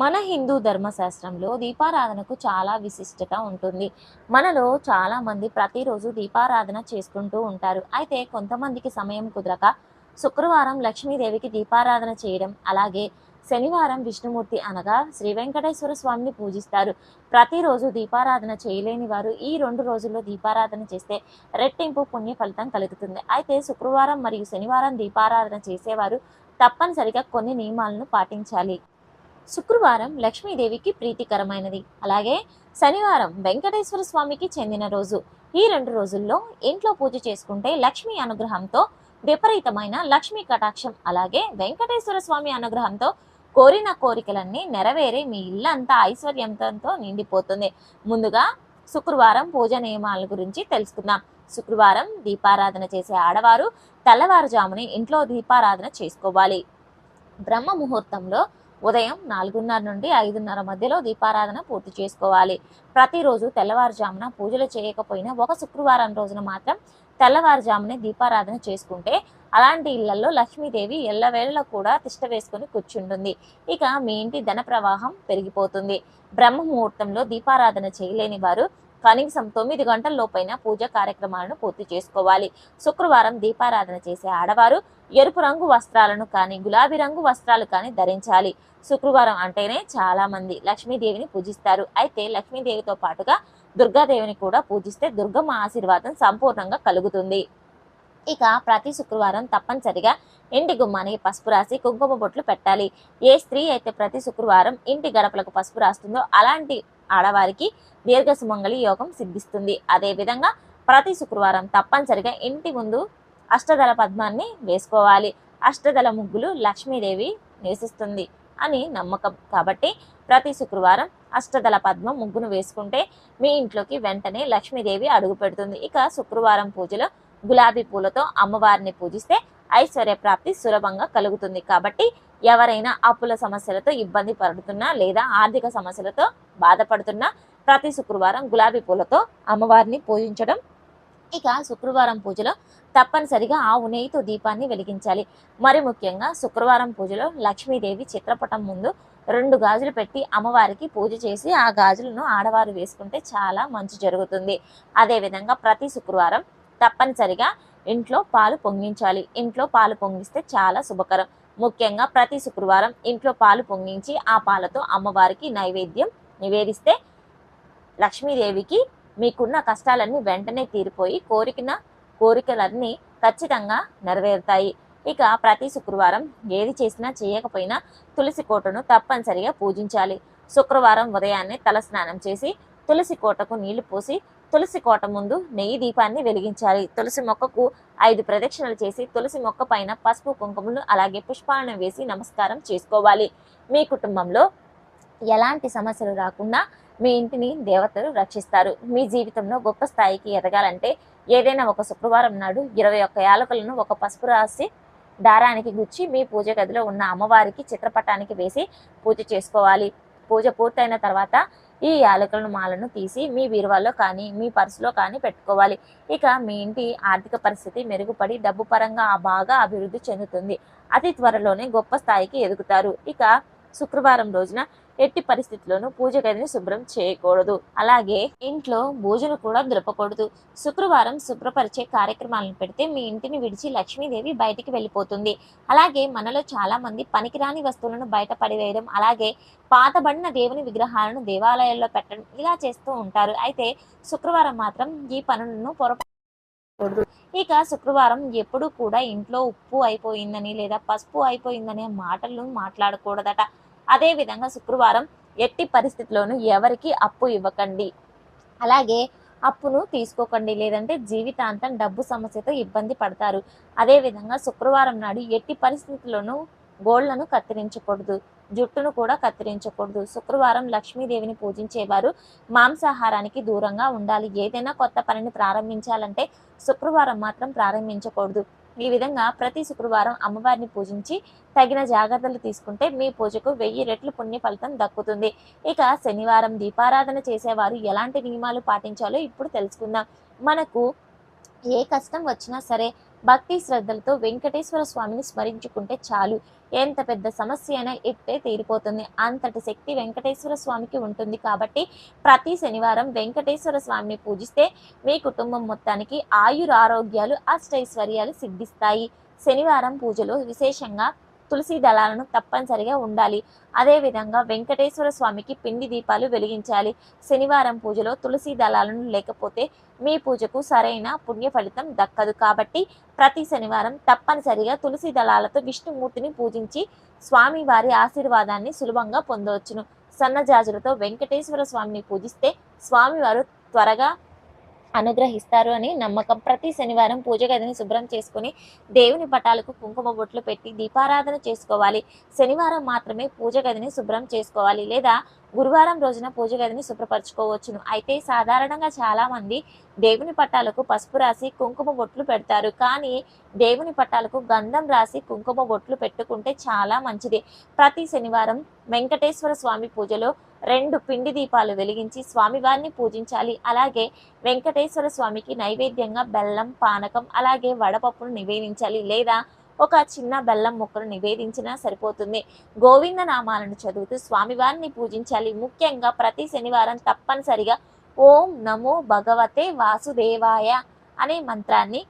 మన హిందూ ధర్మశాస్త్రంలో దీపారాధనకు చాలా విశిష్టత ఉంటుంది. మనలో చాలామంది ప్రతిరోజు దీపారాధన చేసుకుంటూ ఉంటారు. అయితే కొంతమందికి సమయం కుదరక శుక్రవారం లక్ష్మీదేవికి దీపారాధన చేయడం అలాగే శనివారం విష్ణుమూర్తి అనగా శ్రీ వెంకటేశ్వర స్వామిని పూజిస్తారు. ప్రతిరోజు దీపారాధన చేయలేని వారు ఈ రెండు రోజుల్లో దీపారాధన చేస్తే రెట్టింపు పుణ్య ఫలితం కలుగుతుంది. అయితే శుక్రవారం మరియు శనివారం దీపారాధన చేసేవారు తప్పనిసరిగా కొన్ని నియమాలను పాటించాలి. శుక్రవారం లక్ష్మీదేవికి ప్రీతికరమైనది. అలాగే శనివారం వెంకటేశ్వర స్వామికి చెందిన రోజు. ఈ రెండు రోజుల్లో ఇంట్లో పూజ చేసుకుంటే లక్ష్మీ అనుగ్రహంతో విపరీతమైన లక్ష్మీ కటాక్షం. అలాగే వెంకటేశ్వర స్వామి అనుగ్రహంతో కోరిన కోరికలన్నీ నెరవేరి మీ ఇల్లంతా ఐశ్వర్యంతో నిండిపోతుంది. ముందుగా శుక్రవారం పూజ నియమాల గురించి తెలుసుకుందాం. శుక్రవారం దీపారాధన చేసే ఆడవారు తెల్లవారుజామునే ఇంట్లో దీపారాధన చేసుకోవాలి. బ్రహ్మ ముహూర్తంలో ఉదయం నాలుగున్నర నుండి ఐదున్నర మధ్యలో దీపారాధన పూర్తి చేసుకోవాలి. ప్రతిరోజు తెల్లవారుజామున పూజలు చేయకపోయినా ఒక శుక్రవారం రోజున మాత్రం తెల్లవారుజామునే దీపారాధన చేసుకుంటే అలాంటి ఇళ్ళలో లక్ష్మీదేవి ఎల్లవేళలో కూడా తిష్ట వేసుకుని కూర్చుంటుంది. ఇక మీ ఇంటి ధన ప్రవాహం పెరిగిపోతుంది. బ్రహ్మ ముహూర్తంలో దీపారాధన చేయలేని వారు కనీసం తొమ్మిది గంటల లోపైన పూజ కార్యక్రమాలను పూర్తి చేసుకోవాలి. శుక్రవారం దీపారాధన చేసే ఆడవారు ఎరుపు రంగు వస్త్రాలను కానీ గులాబీ రంగు వస్త్రాలు కానీ ధరించాలి. శుక్రవారం అంటేనే చాలా మంది లక్ష్మీదేవిని పూజిస్తారు. అయితే లక్ష్మీదేవితో పాటుగా దుర్గాదేవిని కూడా పూజిస్తే దుర్గమ్మ ఆశీర్వాదం సంపూర్ణంగా కలుగుతుంది. ఇక ప్రతి శుక్రవారం తప్పనిసరిగా ఇంటి గుమ్మానికి పసుపు రాసి కుంకుమ బొట్లు పెట్టాలి. ఏ స్త్రీ అయితే ప్రతి శుక్రవారం ఇంటి గడపలకు పసుపు రాస్తుందో అలాంటి ఆడవారికి దీర్ఘ సుమంగళి యోగం సిద్ధిస్తుంది. అదేవిధంగా ప్రతి శుక్రవారం తప్పనిసరిగా ఇంటి ముందు అష్టదళ పద్మాన్ని వేసుకోవాలి. అష్టదళ ముగ్గులు లక్ష్మీదేవి నివసిస్తుంది అని నమ్మకం. కాబట్టి ప్రతి శుక్రవారం అష్టదళ పద్మం ముగ్గును వేసుకుంటే మీ ఇంట్లోకి వెంటనే లక్ష్మీదేవి అడుగు పెడుతుంది. ఇక శుక్రవారం పూజలో గులాబీ పూలతో అమ్మవారిని పూజిస్తే ఐశ్వర్య ప్రాప్తి సులభంగా కలుగుతుంది. కాబట్టి ఎవరైనా అప్పుల సమస్యలతో ఇబ్బంది పడుతున్నా లేదా ఆర్థిక సమస్యలతో బాధపడుతున్నా ప్రతి శుక్రవారం గులాబీ పూలతో అమ్మవారిని పూజించడం. ఇక శుక్రవారం పూజలో తప్పనిసరిగా ఆవు నెయ్యితో దీపాన్ని వెలిగించాలి. మరి ముఖ్యంగా శుక్రవారం పూజలో లక్ష్మీదేవి చిత్రపటం ముందు రెండు గాజులు పెట్టి అమ్మవారికి పూజ చేసి ఆ గాజులను ఆడవారు వేసుకుంటే చాలా మంచి జరుగుతుంది. అదేవిధంగా ప్రతి శుక్రవారం తప్పనిసరిగా ఇంట్లో పాలు పొంగించాలి. ఇంట్లో పాలు పొంగిస్తే చాలా శుభకరం. ముఖ్యంగా ప్రతి శుక్రవారం ఇంట్లో పాలు పొంగించి ఆ పాలతో అమ్మవారికి నైవేద్యం నివేదిస్తే లక్ష్మీదేవికి మీకున్న కష్టాలన్నీ వెంటనే తీరిపోయి కోరికిన కోరికలన్నీ ఖచ్చితంగా నెరవేరుతాయి. ఇక ప్రతి శుక్రవారం ఏది చేసినా చేయకపోయినా తులసి కోటను తప్పనిసరిగా పూజించాలి. శుక్రవారం ఉదయాన్నే తలస్నానం చేసి తులసి కోటకు నీళ్ళు పోసి తులసి కోట ముందు నెయ్యి దీపాన్ని వెలిగించాలి. తులసి మొక్కకు ఐదు ప్రదక్షిణలు చేసి తులసి మొక్క పైన పసుపు కుంకుమలు అలాగే పుష్పాలను వేసి నమస్కారం చేసుకోవాలి. మీ కుటుంబంలో ఎలాంటి సమస్యలు రాకుండా మీ ఇంటిని దేవతలు రక్షిస్తారు. మీ జీవితంలో గొప్ప స్థాయికి ఎదగాలంటే ఏదైనా ఒక శుక్రవారం నాడు ఇరవై ఒక్క యాలకులను ఒక పసుపు రాసి దారానికి గుచ్చి మీ పూజ గదిలో ఉన్న అమ్మవారికి చిత్రపటానికి వేసి పూజ చేసుకోవాలి. పూజ పూర్తయిన తర్వాత ఈ యాలకులను మాలను తీసి మీ బీరువాలో కానీ మీ పర్సులో కానీ పెట్టుకోవాలి. ఇక మీ ఇంటి ఆర్థిక పరిస్థితి మెరుగుపడి డబ్బు పరంగా బాగా అభివృద్ధి చెందుతుంది. అతి త్వరలోనే గొప్ప స్థాయికి ఎదుగుతారు. ఇక శుక్రవారం రోజున ఎట్టి పరిస్థితుల్లోనూ పూజ గదిని శుభ్రం చేయకూడదు. అలాగే ఇంట్లో భోజనం కూడా దృపకూడదు శుక్రవారం శుభ్రపరిచే కార్యక్రమాలను పెడితే మీ ఇంటిని విడిచి లక్ష్మీదేవి బయటికి వెళ్ళిపోతుంది. అలాగే మనలో చాలా మంది పనికిరాని వస్తువులను బయట పడివేయడం అలాగే పాతబడిన దేవుని విగ్రహాలను దేవాలయాల్లో పెట్టడం ఇలా చేస్తూ ఉంటారు. అయితే శుక్రవారం మాత్రం ఈ పనులను పొరపాటు ఇక శుక్రవారం ఎప్పుడు కూడా ఇంట్లో ఉప్పు అయిపోయిందని లేదా పసుపు అయిపోయిందనే మాటలు మాట్లాడకూడదట. అదే విధంగా శుక్రవారం ఎట్టి పరిస్థితిలోనూ ఎవరికి అప్పు ఇవ్వకండి. అలాగే అప్పును తీసుకోకండి లేదంటే జీవితాంతం డబ్బు సమస్యతో ఇబ్బంది పడతారు. అదే విధంగా శుక్రవారం నాడు ఎట్టి పరిస్థితుల్లోనూ గోళ్ళను కత్తిరించకూడదు జుట్టును కూడా కత్తిరించకూడదు. శుక్రవారం లక్ష్మీదేవిని పూజించేవారు మాంసాహారానికి దూరంగా ఉండాలి. ఏదైనా కొత్త పనిని ప్రారంభించాలంటే శుక్రవారం మాత్రం ప్రారంభించకూడదు. ఈ విధంగా ప్రతి శుక్రవారం అమ్మవారిని పూజించి తగిన జాగ్రత్తలు తీసుకుంటే మీ పూజకు వెయ్యి రెట్లు పుణ్య ఫలితం దక్కుతుంది. ఇక శనివారం దీపారాధన చేసేవారు ఎలాంటి నియమాలు పాటించాలో ఇప్పుడు తెలుసుకుందాం. మనకు ఏ కష్టం వచ్చినా సరే భక్తి శ్రద్ధలతో వెంకటేశ్వర స్వామిని స్మరించుకుంటే చాలు. ఎంత పెద్ద సమస్య అయినా ఇట్టే తీరిపోతుంది. అంతటి శక్తి వెంకటేశ్వర స్వామికి ఉంటుంది కాబట్టి ప్రతి శనివారం వెంకటేశ్వర స్వామిని పూజిస్తే మీ కుటుంబం మొత్తానికి ఆయుర ఆరోగ్యాలు అష్టైశ్వర్యాలు సిద్ధిస్తాయి. శనివారం పూజలో విశేషంగా తులసి దళాలను తప్పనిసరిగా ఉండాలి. అదేవిధంగా వెంకటేశ్వర స్వామికి పిండి దీపాలు వెలిగించాలి. శనివారం పూజలో తులసి దళాలను లేకపోతే మీ పూజకు సరైన పుణ్య ఫలితం దక్కదు. కాబట్టి ప్రతి శనివారం తప్పనిసరిగా తులసి దళాలతో విష్ణుమూర్తిని పూజించి స్వామి వారి ఆశీర్వాదాన్ని సులభంగా పొందవచ్చును. సన్నజాజులతో వెంకటేశ్వర స్వామిని పూజిస్తే స్వామివారు త్వరగా అనుగ్రహిస్తారు అని నమ్మకం. ప్రతి శనివారం పూజ గదిని శుభ్రం చేసుకుని దేవుని పటాలకు కుంకుమ బొట్లు పెట్టి దీపారాధన చేసుకోవాలి. శనివారం మాత్రమే పూజ గదిని శుభ్రం చేసుకోవాలి లేదా గురువారం రోజున పూజ గదిని శుభ్రపరచుకోవచ్చును. అయితే సాధారణంగా చాలా మంది దేవుని పట్టాలకు పసుపు రాసి కుంకుమ బొట్లు పెడతారు. కానీ దేవుని పట్టాలకు గంధం రాసి కుంకుమ బొట్లు పెట్టుకుంటే చాలా మంచిది. ప్రతి శనివారం వెంకటేశ్వర స్వామి పూజలో రెండు పిండి దీపాలు వెలిగించి స్వామివారిని పూజించాలి. అలాగే వెంకటేశ్వర స్వామికి నైవేద్యంగా బెల్లం పానకం అలాగే వడపప్పును నివేదించాలి. లేదా ఒక చిన్న బెల్లం ముక్కను నివేదించినా సరిపోతుంది. గోవింద నామాలను చదువుతూ స్వామివారిని పూజించాలి. ముఖ్యంగా ప్రతి శనివారం తప్పనిసరిగా ఓం నమో భగవతే వాసుదేవాయ అనే మంత్రాన్ని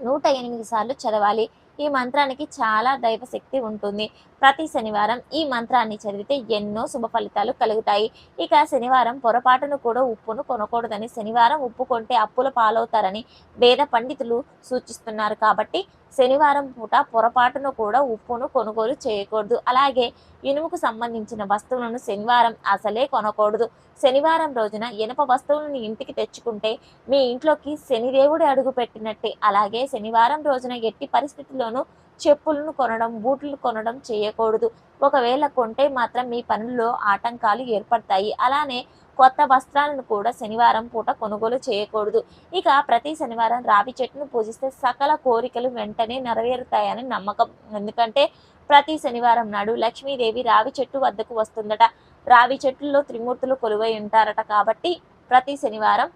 నూట ఎనిమిది సార్లు చదవాలి. ఈ మంత్రానికి చాలా దైవ శక్తి ఉంటుంది. ప్రతి శనివారం ఈ మంత్రాన్ని చదివితే ఎన్నో శుభ ఫలితాలు కలుగుతాయి. ఇక శనివారం పొరపాటును కూడా ఉప్పును కొనకూడదని శనివారం ఉప్పు కొంటే అప్పుల పాలవుతారని వేద పండితులు సూచిస్తున్నారు. కాబట్టి శనివారం పూట పొరపాటున కూడా ఉప్పును కొనుగోలు చేయకూడదు. అలాగే ఇనుముకు సంబంధించిన వస్తువులను శనివారం అసలే కొనకూడదు. శనివారం రోజున ఇనప వస్తువులను ఇంటికి తెచ్చుకుంటే మీ ఇంట్లోకి శనిదేవుడు అడుగు పెట్టినట్టే అలాగే శనివారం రోజున ఎట్టి పరిస్థితుల్లోనూ చెప్పులను కొనడం బూట్లు కొనడం చేయకూడదు. ఒకవేళ కొంటే మాత్రం మీ పనుల్లో ఆటంకాలు ఏర్పడతాయి. అలానే కొత్త వస్త్రాలను కూడా శనివారం పూట కొనుగోలు చేయకూడదు. ఇక ప్రతి శనివారం రావి చెట్టును పూజిస్తే సకల కోరికలు వెంటనే నెరవేరుతాయని నమ్మకం. ఎందుకంటే ప్రతి శనివారం నాడు లక్ష్మీదేవి రావి చెట్టు వద్దకు వస్తుందట. రావి చెట్టులో త్రిమూర్తులు కొలువై ఉంటారట కాబట్టి ప్రతి శనివారం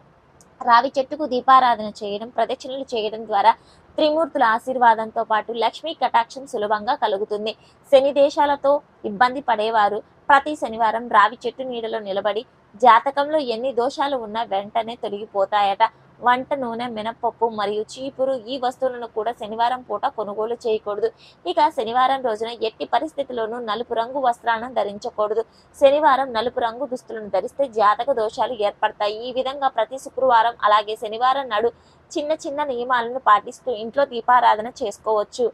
రావి చెట్టుకు దీపారాధన చేయడం ప్రదక్షిణలు చేయడం ద్వారా త్రిమూర్తుల ఆశీర్వాదంతో పాటు లక్ష్మీ కటాక్షం సులభంగా కలుగుతుంది. శని దేశాలతో ఇబ్బంది పడేవారు. ప్రతి శనివారం రావి చెట్టు నీడలో నిలబడి జాతకంలో ఎన్ని దోషాలు ఉన్నా వెంటనే తొలగిపోతాయట. వంట నూనె మినపప్పు మరియు చీపురు ఈ వస్తువులను కూడా శనివారం పూట కొనుగోలు చేయకూడదు. ఇక శనివారం రోజున ఎట్టి పరిస్థితుల్లోనూ నలుపు రంగు వస్త్రాలను ధరించకూడదు. శనివారం నలుపు రంగు దుస్తులను ధరిస్తే జాతక దోషాలు ఏర్పడతాయి. ఈ విధంగా ప్రతి శుక్రవారం అలాగే శనివారం నాడు చిన్న చిన్న నియమాలను పాటిస్తూ ఇంట్లో దీపారాధన చేసుకోవచ్చు.